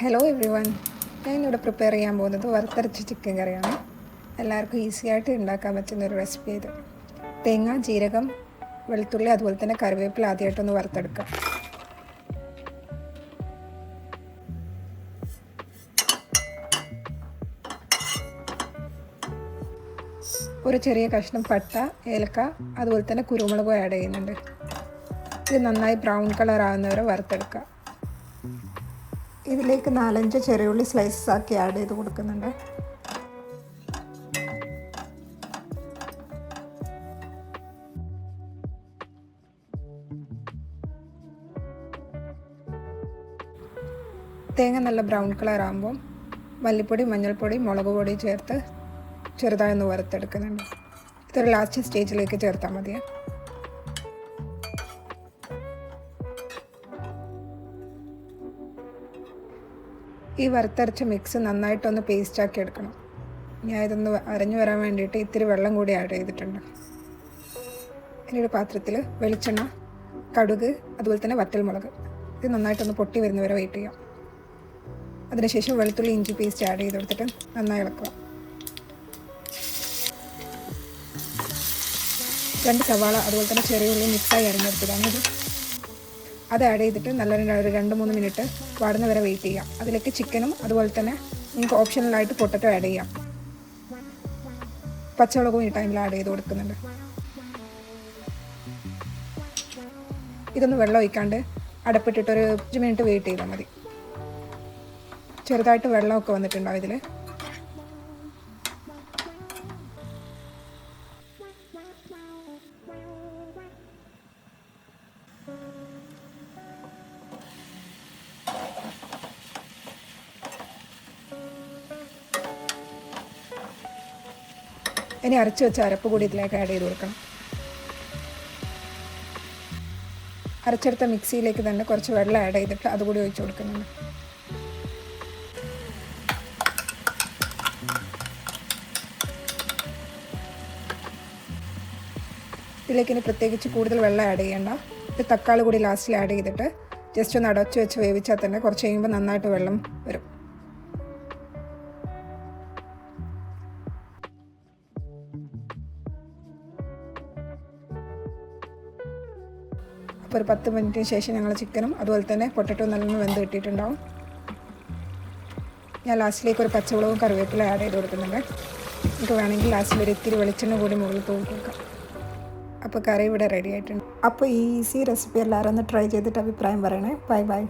Hello everyone ഞാനിവിടെ prepare ചെയ്യാൻ പോകുന്നത് വറുത്തരച്ച ചിക്കൻ കറിയാണ്. എല്ലാവർക്കും ഈസി ആയിട്ട് ഉണ്ടാക്കാൻ പറ്റുന്ന ഒരു റെസിപ്പി ഇത്. തേങ്ങ ജീരകം വെളുത്തുള്ളി അതുപോലെ തന്നെ കറിവേപ്പില ആദ്യമായിട്ടൊന്ന് വറുത്തെടുക്കാം. ഒരു ചെറിയ കഷ്ണം പട്ട ഏലക്ക അതുപോലെ തന്നെ കുരുമുളകും ആഡ് ചെയ്യുന്നുണ്ട്. ഇത് നന്നായി ബ്രൗൺ കളർ ആകുന്നവരെ വറുത്തെടുക്കുക ഇതിലേക്ക് നാലഞ്ച് ചെറിയുള്ളി സ്ലൈസസ് ആക്കി ആഡ് ചെയ്ത് കൊടുക്കുന്നുണ്ട്. തേങ്ങ നല്ല ബ്രൗൺ കളർ ആകുമ്പോൾ മല്ലിപ്പൊടി മഞ്ഞൾപ്പൊടി മുളക് പൊടി ചേർത്ത് ചെറുതായൊന്ന് വറുത്തെടുക്കുന്നുണ്ട്. ഇതൊരു ലാസ്റ്റ് സ്റ്റേജിലേക്ക് ചേർത്താൽ മതിയേ. ഈ വറുത്തരച്ച മിക്സ് നന്നായിട്ടൊന്ന് പേസ്റ്റ് ആക്കി എടുക്കണം. ഞാൻ ഇതൊന്ന് അരഞ്ഞു വരാൻ വേണ്ടിയിട്ട് ഇത്തിരി വെള്ളം കൂടി ആഡ് ചെയ്തിട്ടുണ്ട്. ഇനി ഒരു പാത്രത്തിൽ വെളിച്ചെണ്ണ കടുക് അതുപോലെ തന്നെ വറ്റൽമുളക്. ഇത് നന്നായിട്ടൊന്ന് പൊട്ടി വരുന്നവരെ വെയിറ്റ് ചെയ്യാം. അതിനുശേഷം വെളുത്തുള്ളി ഇഞ്ചി പേസ്റ്റ് ആഡ് ചെയ്ത് കൊടുത്തിട്ട് നന്നായി ഇളക്കുക. രണ്ട് സവാള അതുപോലെ തന്നെ ചെറിയ ഉള്ളി മിക്സായി അരിഞ്ഞെടുത്തതാണ് ഇത്. അത് ആഡ് ചെയ്തിട്ട് നല്ല ഒരു രണ്ട് മൂന്ന് മിനിറ്റ് വാടുന്ന വരെ വെയിറ്റ് ചെയ്യാം. അതിലേക്ക് ചിക്കനും അതുപോലെ തന്നെ നിങ്ങൾക്ക് ഓപ്ഷണലായിട്ട് പൊട്ടറ്റോ ആഡ് ചെയ്യാം. പച്ചമുളകും ഈ ടൈമിൽ ആഡ് ചെയ്ത് കൊടുക്കുന്നുണ്ട്. ഇതൊന്ന് വെള്ളം ഒഴിക്കാണ്ട് അടപ്പിട്ടിട്ട് ഒരു അഞ്ച് മിനിറ്റ് വെയിറ്റ് ചെയ്താൽ മതി. ചെറുതായിട്ട് വെള്ളമൊക്കെ വന്നിട്ടുണ്ടാവും ഇതിൽ ഇനി അരച്ച് വെച്ച അരപ്പ് കൂടി ഇതിലേക്ക് ആഡ് ചെയ്ത് കൊടുക്കണം. അരച്ചെടുത്ത മിക്സിയിലേക്ക് തന്നെ കുറച്ച് വെള്ളം ആഡ് ചെയ്തിട്ട് അതുകൂടി ഒഴിച്ചു കൊടുക്കുന്നുണ്ട്. ഇതിലേക്ക് ഇനി പ്രത്യേകിച്ച് കൂടുതൽ വെള്ളം ആഡ് ചെയ്യേണ്ട. ഒരു തക്കാളി കൂടി ലാസ്റ്റിൽ ആഡ് ചെയ്തിട്ട് ജസ്റ്റ് ഒന്ന് അടച്ച് വെച്ച് വേവിച്ചാൽ തന്നെ കുറച്ച് കഴിയുമ്പോൾ നന്നായിട്ട് വെള്ളം വരും. ഒരു പത്ത് മിനിറ്റിന് ശേഷം ഞങ്ങൾ ചിക്കനും അതുപോലെ തന്നെ പൊട്ടറ്റോ നല്ലോണം വെന്ത് കിട്ടിയിട്ടുണ്ടാവും. ഞാൻ ലാസ്റ്റിലേക്ക് ഒരു പച്ചമുളകും കറിവേപ്പില ആഡ് ചെയ്ത് കൊടുക്കുന്നുണ്ട്. നമുക്ക് വേണമെങ്കിൽ ലാസ്റ്റിൽ ഒരു ഇത്തിരി വെളിച്ചെണ്ണ കൂടി മുകളിൽ തൂക്കി കൊടുക്കാം അപ്പോൾ കറി ഇവിടെ റെഡി ആയിട്ടുണ്ട്. അപ്പോൾ ഈ ഈസി റെസിപ്പി എല്ലാവരും ഒന്ന് ട്രൈ ചെയ്തിട്ട് അഭിപ്രായം പറയണേ. Bye bye